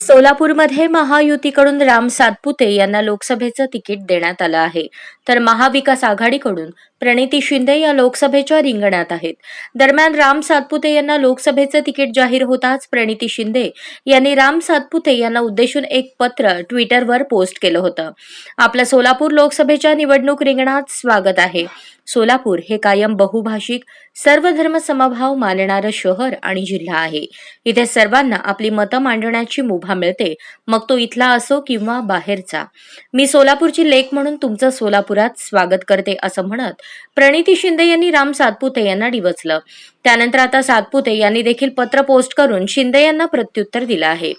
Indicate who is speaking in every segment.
Speaker 1: सोलापूरमध्ये महायुतीकडून राम सातपुते यांना लोकसभेचं तिकीट देण्यात आलं आहे. तर महाविकास आघाडीकडून प्रणिती शिंदे या लोकसभेच्या रिंगणात आहेत. दरम्यान राम सातपुते यांना लोकसभेचं तिकीट जाहीर होताच प्रणिती शिंदे यांनी राम सातपुते यांना उद्देशून एक पत्र ट्विटरवर पोस्ट केलं होतं. आपलं सोलापूर लोकसभेच्या निवडणूक रिंगणात स्वागत आहे. सोलापूर हे कायम बहुभाषिक सर्वधर्म समभाव मानणारं शहर आणि जिल्हा आहे. इथे सर्वांना आपली मतं मांडण्याची मुभा मिळते मग तो इथला असो किंवा बाहेरचा. मी सोलापूरची लेख म्हणून तुमचं सोलापुरात स्वागत करते असं म्हणत प्रणिती शिंदे यांनी राम सातपुते यांना डिवचलं. त्यानंतर आता सातपुते यांनी देखील पत्र पोस्ट करून शिंदे यांना प्रत्युत्तर दिलं आहे.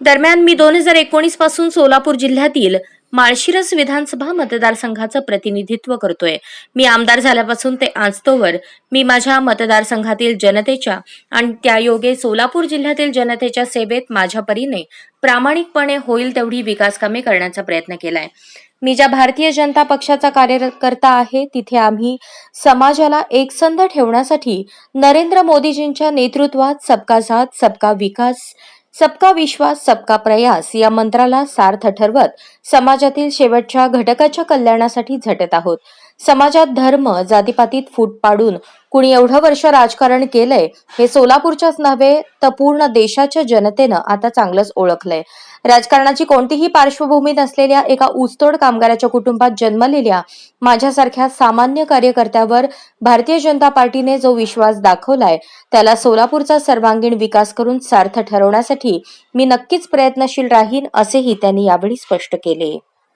Speaker 1: दरम्यान मी दोन हजार एकोणीसपासून सोलापूर जिल्ह्यातील माळशिरस विधानसभा मतदारसंघाचं प्रतिनिधित्व करतोय. मी आमदार झाल्यापासून ते आजतोवर मी माझ्या मतदारसंघातील जनतेच्या आणि त्यायोगे सोलापूर जिल्ह्यातील जनतेच्या सेवेत माझ्या परीने प्रामाणिकपणे होईल तेवढी विकास कामे करण्याचा प्रयत्न केलाय. मी ज्या भारतीय जनता पक्षाचा कार्यकर्ता आहे तिथे आम्ही समाजाला एकसंध ठेवण्यासाठी नरेंद्र मोदीजींच्या नेतृत्वात सबका साथ सबका विकास सबका विश्वास सबका प्रयास या मंत्राला सार्थ ठरवत समाजातील शेवटच्या घटकाच्या कल्याणासाठी झटत आहोत. समाजात धर्म जातीपातीत फूट पाडून कुणी एवढं वर्ष राजकारण केलंय हे सोलापूरच्याच नव्हे तर पूर्ण देशाच्या जनतेनं आता चांगलंच ओळखलंय. राजकारणाची कोणतीही पार्श्वभूमी नसलेल्या एका ऊसतोड कामगाराच्या कुटुंबात जन्मलेल्या माझ्यासारख्या सामान्य कार्यकर्त्यावर भारतीय जनता पार्टीने जो विश्वास दाखवलाय त्याला सोलापूरचा सर्वांगीण विकास करून सार्थ ठरवण्यासाठी मी नक्कीच प्रयत्नशील राहीन असेही त्यांनी यावेळी स्पष्ट केले.